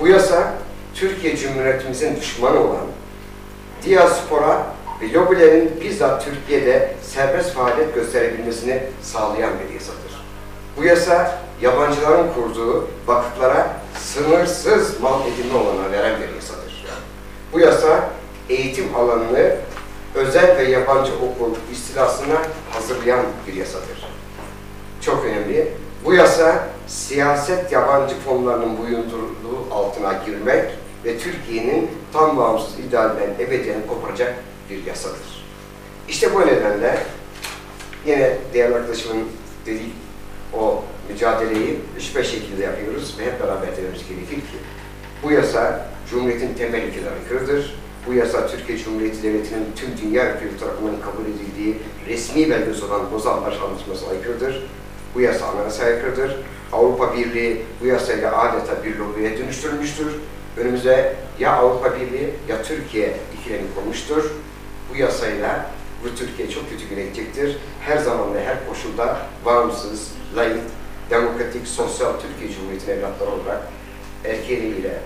Bu yasa Türkiye Cumhuriyetimizin düşmanı olan diaspora ve lobilerin bizzat Türkiye'de serbest faaliyet gösterebilmesini sağlayan bir yasadır. Bu yasa yabancıların kurduğu vakıflara sınırsız mal edinme olanağı veren bir yasadır. Bu yasa eğitim alanını özel ve yabancı okul istilasına hazırlayan bir yasadır. Çok önemli. Bu yasa siyaset yabancı fonlarının buyunduruluğu altına girmek ve Türkiye'nin tam bağımsız idealden ebediyen koparacak bir yasadır. İşte bu nedenle yine değerli arkadaşımın dediği o mücadeleyi üç beş şekilde yapıyoruz ve hep beraber etmemiz gerekir ki bu yasa Cumhuriyet'in temel ilkelerine aykırıdır. Bu yasa Türkiye Cumhuriyeti Devleti'nin tüm dünya ülkeleri tarafından kabul edildiği resmi belgesi olan Lozan Anlaşması'na aykırıdır. Bu yasa aykırıdır. Avrupa Birliği bu yasayla adeta bir lobiye dönüştürülmüştür. Önümüze ya Avrupa Birliği ya Türkiye ikilemi konmuştur. Bu yasayla bu Türkiye çok kötü güne gidecektir. Her zaman ve her koşulda bağımsız, layık, demokratik, sosyal Türkiye Cumhuriyeti'nin evlatları olarak erkeğiyle,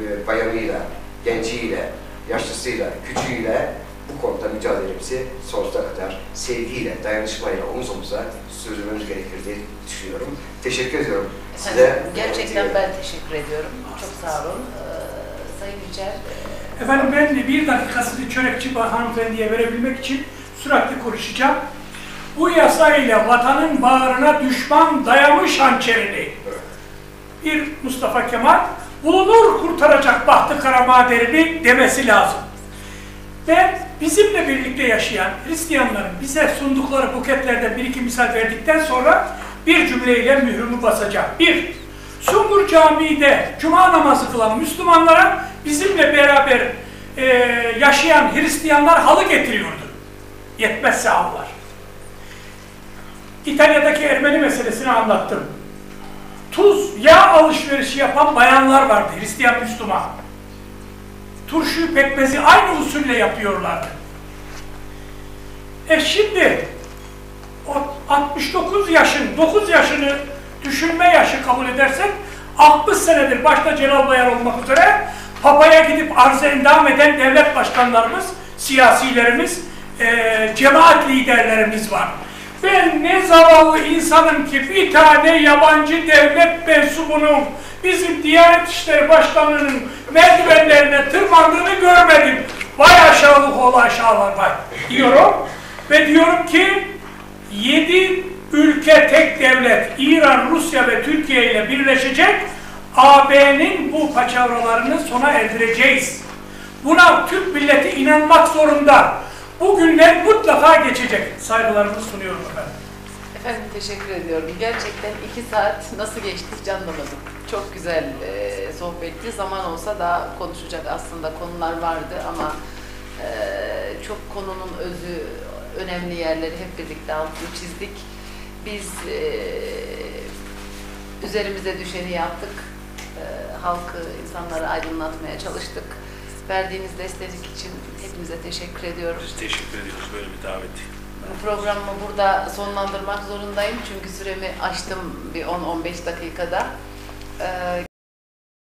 e, bayanıyla, genciyle, yaşlısıyla, küçüğüyle bu konuda mücadelemizi sonsuza kadar sevgiyle, dayanışmayla omuz omuza sürdürmemiz gerekir diye düşünüyorum. Teşekkür ediyorum. Size Efendim, gerçekten ben teşekkür ediyorum. Çok sağ olun. Ee, Sayın Yücel, e, Efendim ben de bir dakikasını çörekçi hanımefendiye verebilmek için sürekli konuşacağım. Bu yasayla vatanın bağrına düşman dayamış hançerini bir Mustafa Kemal bulunur kurtaracak bahtı kara maderini demesi lazım. Ve bizimle birlikte yaşayan Hristiyanların bize sundukları buketlerden bir iki misal verdikten sonra bir cümleyle mührümü basacak. Bir, Sungur Camii'de cuma namazı kılan Müslümanlara bizimle beraber e, yaşayan Hristiyanlar halı getiriyordu. Yetmezse halılar. İtalya'daki Ermeni meselesini anlattım. Tuz, yağ alışverişi yapan bayanlar vardı, Hristiyan Müslüman. Turşuyu pekmezi aynı usulle yapıyorlardı. E şimdi o 69 yaşın, 9 yaşını düşünme yaşı kabul edersek 60 senedir başta Celal Bayar olmak üzere Papa'ya gidip arz endam eden devlet başkanlarımız, siyasilerimiz, e, cemaat liderlerimiz var. Ben ne zavallı insanım ki bir tane yabancı devlet mensubunun bizim Diyanet İşleri Başkanı'nın merdivenlerine tırmandığını görmedim. Vay aşağılık oğlu aşağılar vay diyorum. Ve diyorum ki yedi ülke tek devlet İran, Rusya ve Türkiye ile birleşecek AB'nin bu paçavralarını sona erdireceğiz. Buna Türk milleti inanmak zorunda. Bu günler mutlaka geçecek. Saygılarımı sunuyorum efendim. efendim teşekkür ediyorum. Gerçekten iki saat nasıl geçti hiç anlamadım. Çok güzel e, sohbetti. Zaman olsa da konuşacak aslında konular vardı ama e, çok konunun özü, önemli yerleri hep birlikte altını çizdik. Biz e, üzerimize düşeni yaptık. E, halkı, insanları aydınlatmaya çalıştık. Verdiğiniz destek için hepinize teşekkür ediyorum. Biz teşekkür ediyoruz böyle bir davet. Bu programımı burada sonlandırmak zorundayım çünkü süremi aştım bir 10-15 dakikada. Ee,